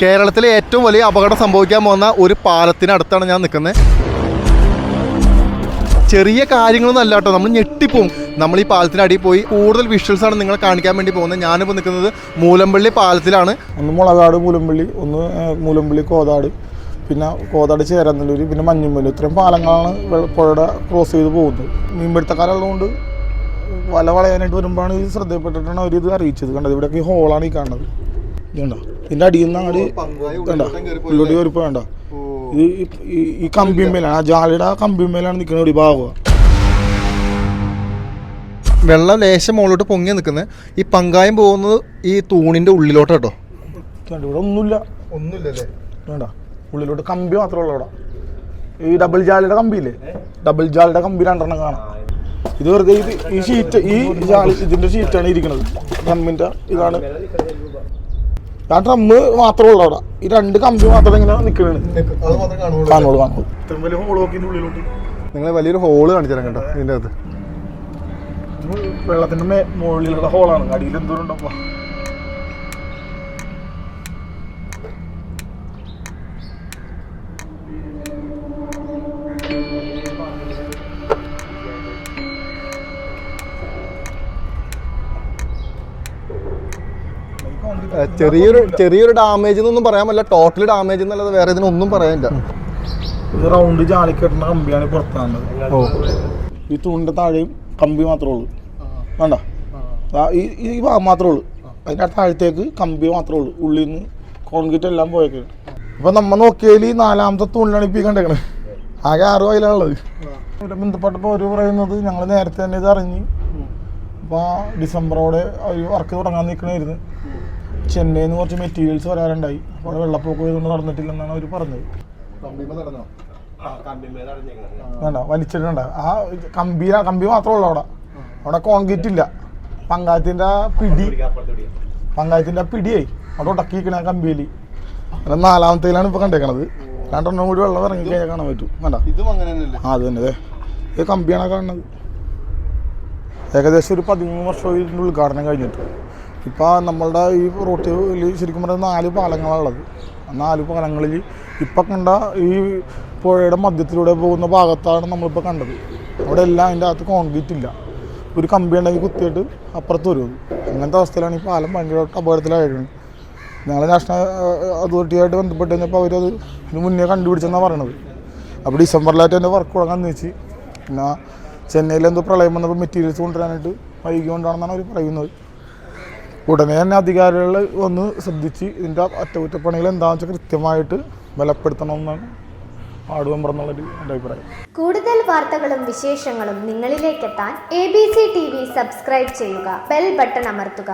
കേരളത്തിലെ ഏറ്റവും വലിയ അപകടം സംഭവിക്കാൻ പോകുന്ന ഒരു പാലത്തിനടുത്താണ് ഞാൻ നിൽക്കുന്നത്. ചെറിയ കാര്യങ്ങളൊന്നും അല്ല കേട്ടോ. നമ്മൾ ഞെട്ടിപ്പോവും. നമ്മൾ ഈ പാലത്തിന് അടിയിൽ പോയി കൂടുതൽ വിഷ്വൽസ് ആണ് നിങ്ങളെ കാണിക്കാൻ വേണ്ടി പോകുന്നത്. ഞാനിപ്പോൾ നിൽക്കുന്നത് മൂലമ്പള്ളി പാലത്തിലാണ്. ഒന്ന് മുളകാട് മൂലമ്പള്ളി ഒന്ന് മൂലമ്പള്ളി കോതാട് പിന്നെ കോതാട് ചേരന്നല്ലൂർ പിന്നെ മഞ്ഞുമല്ലൂർ ഇത്രയും പാലങ്ങളാണ് പുഴയുടെ ക്രോസ് ചെയ്ത് പോകുന്നത്. മീൻപിടുത്തക്കാരുള്ളതുകൊണ്ട് വല വളയാനായിട്ട് വരുമ്പോഴാണ് ഇത് ശ്രദ്ധയപ്പെട്ടിട്ടാണ് അവർ ഇത് അറിയിച്ചത്. കണ്ടത് ഇവിടെയൊക്കെ ഈ ഹോളാണ് ഈ കാണുന്നത്. ഇതുണ്ടോ ഇതിന്റെ അടിയിൽ നിന്ന് അങ്ങോട്ട് വേണ്ട. ഉള്ളോട്ട് കയറിപ്പോ വേണ്ട. ഇത് ഈ- കമ്പിമേലാണ് ആ ജാലയുടെ ആ കമ്പിമേലാണ് നിൽക്കുന്നത് ഒരു ഭാഗം. വെള്ളം ലേശം മുകളിലോട്ട് പൊങ്ങി നിൽക്കുന്നത് ഈ പങ്കായം പോകുന്നത് ഈ തൂണിന്റെ ഉള്ളിലോട്ട് കേട്ടോ. കണ്ടോ, ഇവിടെ ഒന്നുമില്ല. ഒന്നുമില്ലല്ലേ? വേണ്ട. ഉള്ളിലോട്ട് കമ്പി മാത്രമേ ഉള്ളൂ അവിടെ ഈ ഡബിൾ ജാലിയുടെ കമ്പിയില്ലേ? ഡബിൾ ജാലിയുടെ കമ്പി രണ്ടെണ്ണം കാണാം. ഇത് വെറുതെ ഇത് ഈ ഷീറ്റ് ഈ ജാലി ഇതിന്റെ ഷീറ്റാണ് ഇരിക്കുന്നത്. കമ്പിന്റെ ഇതാണ്. ആ ഡ്രമ്മ് മാത്രമേ ഉള്ളൂ അവിടെ. ഈ രണ്ട് കമ്പി മാത്രം ഇങ്ങനെ നിൽക്കണേ കാണുള്ളൂ കാണുള്ളൂ. നിങ്ങൾ വലിയൊരു ഹോൾ കാണിച്ചു കേട്ടോ ഇതിന്റെ അകത്ത്. വെള്ളത്തിന്റെ മുകളിലുള്ള ഹോളാണ് അടിയിൽ എന്തോരം ഉണ്ടപ്പോ. ചെറിയൊരു ചെറിയൊരു ഡാമേജ് എന്നൊന്നും പറയാൻ പറ്റില്ല. ടോട്ടൽ ഡാമേജ് എന്നല്ലാതെ വേറെ ഇതിനൊന്നും പറയാനില്ല. ഇത് റൗണ്ട് കെട്ടുന്ന കമ്പിയാണ് പുറത്താണ് ഓ. ഈ തൂണ്ട താഴെയും കമ്പി മാത്രമേ ഉള്ളൂ. വേണ്ട ഈ ഈ ഭാഗം മാത്രമേ ഉള്ളൂ. അതിന്റെ താഴത്തേക്ക് കമ്പി മാത്രമേ ഉള്ളൂ. ഉള്ളിൽ നിന്ന് കോൺക്രീറ്റ് എല്ലാം പോയേക്കാണ്. ഇപ്പൊ നമ്മ നോക്കിയാൽ ഈ നാലാമത്തെ തൂണിലാണ് ഇപ്പൊ ഈ കണ്ടേക്കണത് ആകെ ആറ് വയലാണുള്ളത്. ഇവിടെ ബന്ധപ്പെട്ടപ്പോൾ അവർ പറയുന്നത് ഞങ്ങൾ നേരത്തെ തന്നെ ഇത് അറിഞ്ഞ്. അപ്പോൾ ഡിസംബറോടെ അവർ വർക്ക് തുടങ്ങാൻ നിൽക്കണമായിരുന്നു ചെന്നൈയിൽ നിന്ന് കുറച്ച് മെറ്റീരിയൽസ് വരാറുണ്ടായി. അവിടെ വെള്ളപ്പൊക്കം ഇതുകൊണ്ട് നടന്നിട്ടില്ലെന്നാണ് അവർ പറഞ്ഞത്. വേണ്ട വലിച്ചിട്ടുണ്ട് ആ കമ്പി കമ്പി മാത്രമേ ഉള്ളൂ അവിടെ. അവിടെ കോൺക്രീറ്റ് ഇല്ല. പങ്കായത്തിന്റെ പിടി പങ്കായത്തിന്റെ പിടിയായി അവിടെ ഉടക്കിക്കണ കമ്പിയിൽ അങ്ങനെ നാലാമത്തേലാണ് ഇപ്പൊ കണ്ടേക്കണത്. രണ്ടെണ്ണം കൂടി വെള്ളം ഇറങ്ങി കഴിഞ്ഞാൽ കാണാൻ പറ്റും. വേണ്ട ആ അത് തന്നെ അതെ. ഇത് കമ്പിയാണ് കാണുന്നത്. ഏകദേശം ഒരു പതിമൂന്ന് വർഷം ഇതിന്റെ ഉദ്ഘാടനം കഴിഞ്ഞിട്ട്. ഇപ്പോൾ നമ്മളുടെ ഈ റൂട്ടിൽ ശരിക്കും പറഞ്ഞാൽ നാല് പാലങ്ങളാണുള്ളത്. നാല് പാലങ്ങളിൽ ഇപ്പം കണ്ട ഈ പുഴയുടെ മധ്യത്തിലൂടെ പോകുന്ന ഭാഗത്താണ് നമ്മളിപ്പോൾ കണ്ടത്. അവിടെ എല്ലാം അതിന്റെ അകത്ത് കോൺക്രീറ്റ് ഇല്ല. ഒരു കമ്പി ഉണ്ടെങ്കിൽ കുത്തിയിട്ട് അപ്പുറത്ത് വരും. അങ്ങനത്തെ അവസ്ഥയിലാണ് ഈ പാലം ഭയങ്കരമായിട്ട് അപകടത്തിലായിരുന്നു ഞങ്ങൾ നാഷണൽ അതോറിറ്റിയായിട്ട് ബന്ധപ്പെട്ട് കഴിഞ്ഞപ്പോൾ അവരത് ഇതിന് മുന്നേ കണ്ടുപിടിച്ചെന്നാണ് പറയണത്. അപ്പോൾ ഡിസംബറിലായിട്ട് എന്റെ വർക്ക് തുടങ്ങാൻ വെച്ച് പിന്നെ ചെന്നൈയിൽ എന്തോ പ്രളയം വന്നപ്പോൾ മെറ്റീരിയൽസ് കൊണ്ടുവരാനായിട്ട് വൈകി കൊണ്ടാണെന്നാണ് അവർ പറയുന്നത്. ഉടനെ തന്നെ അധികാരികൾ ഒന്ന് ശ്രദ്ധിച്ച് ഇതിന്റെ അറ്റകുറ്റപ്പണികൾ എന്താണെന്ന് വെച്ചാൽ കൃത്യമായിട്ട് ബലപ്പെടുത്തണമെന്നാണ് വാർഡ് കൂടുതൽ വാർത്തകളും വിശേഷങ്ങളും നിങ്ങളിലേക്കെത്താൻ A B C T V subscribe ചെയ്യുക ബെൽ ബട്ടൺ അമർത്തുക.